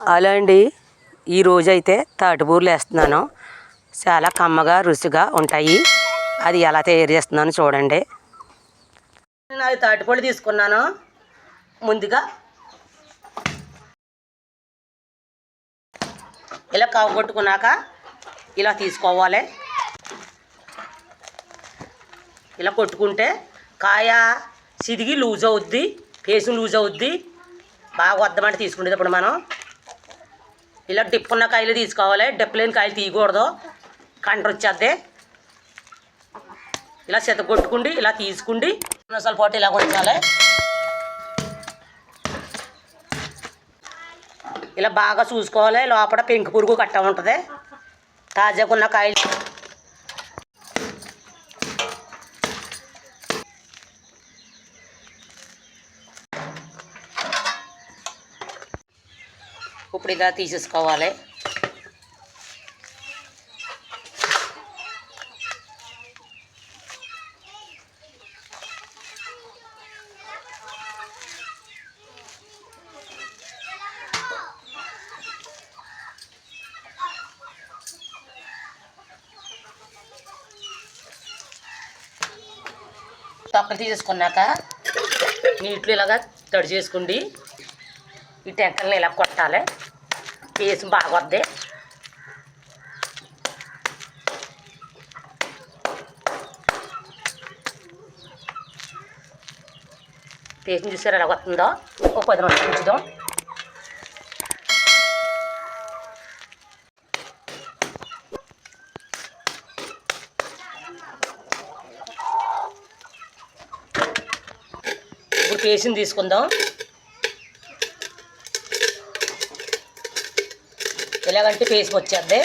Hello అండి. ఈరోజు అయితే తాటిపూర్లు వేస్తున్నాను. చాలా కమ్మగా రుచిగా ఉంటాయి. అది ఎలా తయారు చేస్తున్నాను చూడండి. నేను అది తాటిపూలు తీసుకున్నాను. ముందుగా ఇలా కవగొట్టుకున్నాక ఇలా తీసుకోవాలి. ఇలా కొట్టుకుంటే కాయ సిదిగి లూజ్ అవుద్ది ఫేసు లూజ్ అవుద్ది. బాగా వద్దమంటే తీసుకునేటప్పుడు మనం ఇలా డిప్పున్న కాయలు తీసుకోవాలి. డిప్ లేని కాయలు తీయకూడదు. కంటర్ వచ్చేద్ది ఇలా చెత్త కొట్టుకుండి ఇలా తీసుకుండి. మసాల పాటు ఇలా ఉంచాలి. ఇలా బాగా చూసుకోవాలి. లోపల పెంకు పురుగు కట్ట ఉంటుంది తాజాగా ఉన్న కాయలు ఇప్పుడు ఇలా తీసేసుకోవాలి తొక్కలు తీసేసుకున్నాక నీటిలో ఇలాగా తడి చేసుకోండి ఈ టెంకల్ని ఇలా కొట్టాలి. పీసు బాగా వద్ది పీసుని చూసారు ఎలా వస్తుందో ఒక పది రోజులు ఉంచుదాం. ఇప్పుడు పేస్ట్ని తీసుకుందాం. ఎలాగంటే పేస్ట్ వచ్చేద్ది.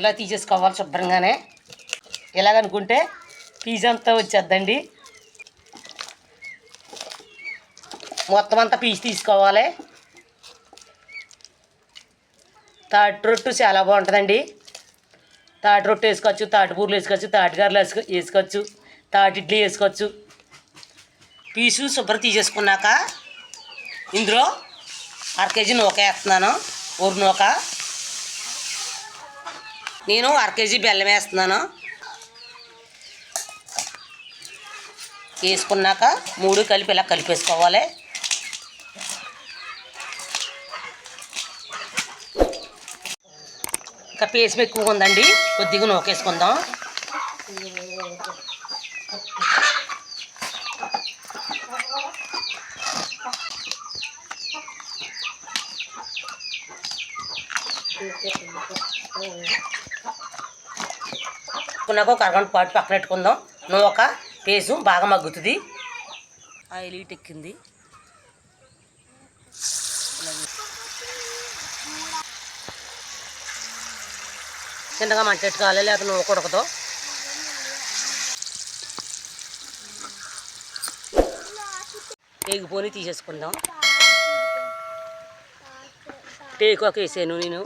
ఇలా తీసేసుకోవాలి శుభ్రంగానే. ఇలాగనుకుంటే పీజ్ అంతా వచ్చేద్దండి. మొత్తం అంతా పీచు తీసుకోవాలి. తాటి రొట్టు చాలా బాగుంటుందండి. తాటి రొట్టు వేసుకోవచ్చు తాటి పూర్లు వేసుకోవచ్చు తాటిగారులు వేసుకో వేసుకోవచ్చు తాటి ఇడ్లీ వేసుకోవచ్చు. పీసు శుభ్రం తీసేసుకున్నాక ఇందులో అర కేజీ నూక వేస్తున్నాను. ఊరు నూక. నేను అర కేజీ బెల్లం వేస్తున్నాను. వేసుకున్నాక మూడు కలిపి ఇలా కలిపేసుకోవాలి. ఇంకా పేస్ట్ ఎక్కువగా ఉందండి కొద్దిగా నూకేసుకుందాం. నాకు ఒక అరగంట పాటు పక్కన పెట్టుకుందాం. నూక పేసు బాగా మగ్గుతుంది. ఆయిల్ ఎక్కింది. చిన్నగా మంట పెట్టుకోవాలి లేకపోతే నూక ఉడకదు టేకుపోని తీసేసుకుందాం. టేకు ఒక వేసాను నేను.